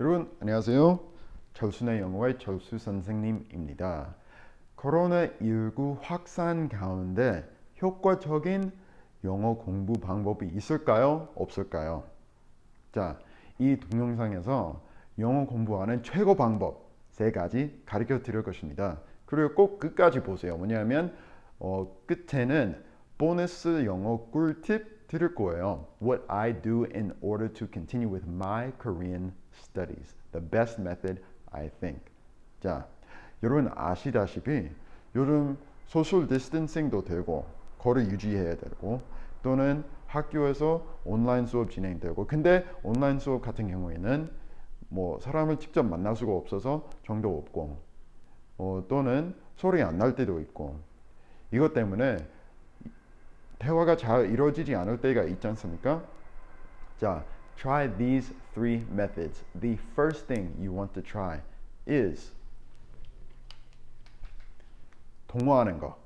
여러분 안녕하세요. 철순의 영어의 철수 선생님입니다. 코로나19 확산 가운데 효과적인 영어 공부 방법이 있을까요? 없을까요? 자, 이 동영상에서 영어 공부하는 최고 방법 세 가지 가르쳐 드릴 것입니다. 그리고 꼭 끝까지 보세요. 뭐냐면 어, 끝에는 보너스 영어 꿀팁 드릴 거예요. What I do in order to continue with my Korean studies. The best method, I think. 자, 여러분 아시다시피 요즘 소셜 디스턴싱도 되고 거리 유지해야 되고 또는 학교에서 온라인 수업 진행되고 근데 온라인 수업 같은 경우에는 뭐 사람을 직접 만날 수가 없어서 정도 없고 어, 또는 소리 안 날 때도 있고 이것 때문에 대화가 잘 이루어지지 않을 때가 있지 않습니까? 자, try these three methods. The first thing you want to try is 통화하는 거,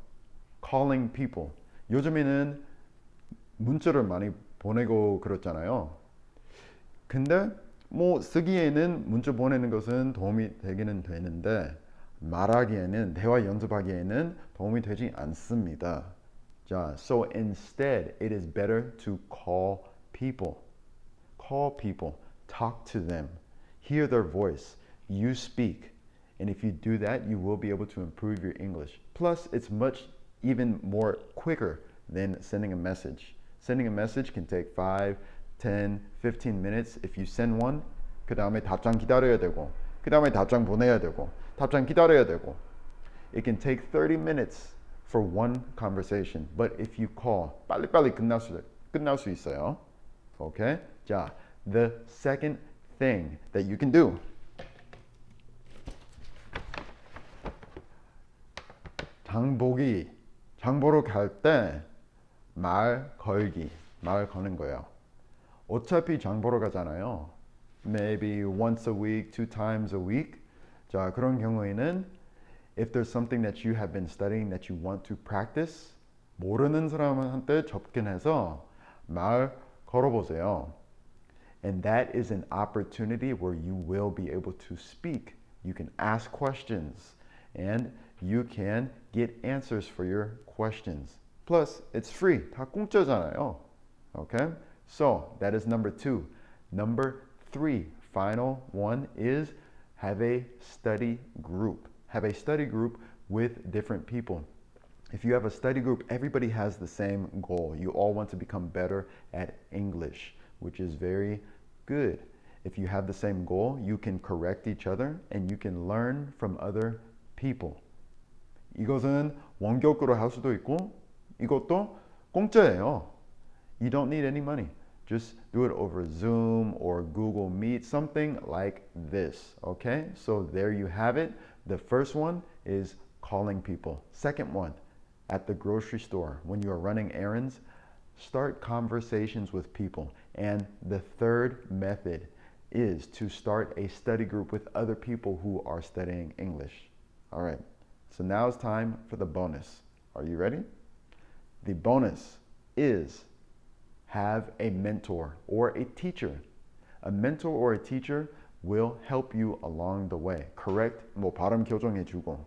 calling people. 요즘에는 문자를 많이 보내고 그렇잖아요. 근데 뭐 쓰기에는 문자 보내는 것은 도움이 되기는 되는데 말하기에는 대화 연습하기에는 도움이 되지 않습니다. 자, so instead it is better to call people. Call people, talk to them, hear their voice, you speak. And if you do that, you will be able to improve your English. Plus, it's much even more quicker than sending a message. Sending a message can take 5, 10, 15 minutes. If you send one, 그 다음에 답장 기다려야 되고, 그 다음에 답장 보내야 되고, 답장 기다려야 되고. It can take 30 minutes for one conversation. But if you call, 빨리빨리 끝날 수, 끝날 수 있어요. Okay? 자, the second thing that you can do. 장보기, 장보러 갈 때 말 걸기, 말 거는 거예요. 어차피 장보러 가잖아요. Maybe once a week, two times a week. 자, 그런 경우에는 if there's something that you have been studying that you want to practice, 모르는 사람한테 접근해서 말 걸어보세요. And that is an opportunity where you will be able to speak. You can ask questions and you can get answers for your questions. Plus, it's free. 다 공짜잖아요. Okay? So, that is number two. Number three, final one is have a study group. Have a study group with different people. If you have a study group, everybody has the same goal. You all want to become better at English, which is very good. If you have the same goal, you can correct each other and you can learn from other people. 이것은 원격으로 할 수도 있고 이것도 공짜예요. You don't need any money. Just do it over Zoom or Google Meet, something like this. Okay? So there you have it. The first one is calling people. Second one, at the grocery store, when you are running errands, start conversations with people. And the third method is to start a study group with other people who are studying English. All right. So now it's time for the bonus. Are you ready? The bonus is have a mentor or a teacher. A mentor or a teacher will help you along the way. Correct? 뭐 발음 교정해 주고.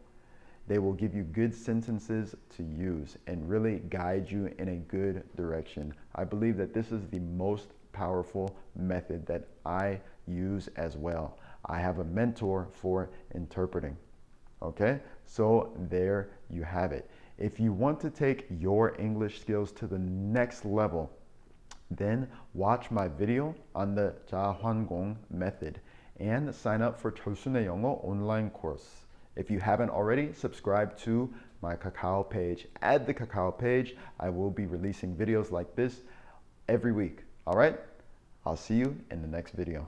They will give you good sentences to use and really guide you in a good direction. I believe that this is the most powerful method that I use as well. I have a mentor for interpreting. Okay? So there you have it. If you want to take your English skills to the next level, then watch my video on the 자환공 method and sign up for Tosune Yongo online course. If you haven't already, subscribe to my Kakao page. At the Kakao page, I will be releasing videos like this every week. All right? I'll see you in the next video.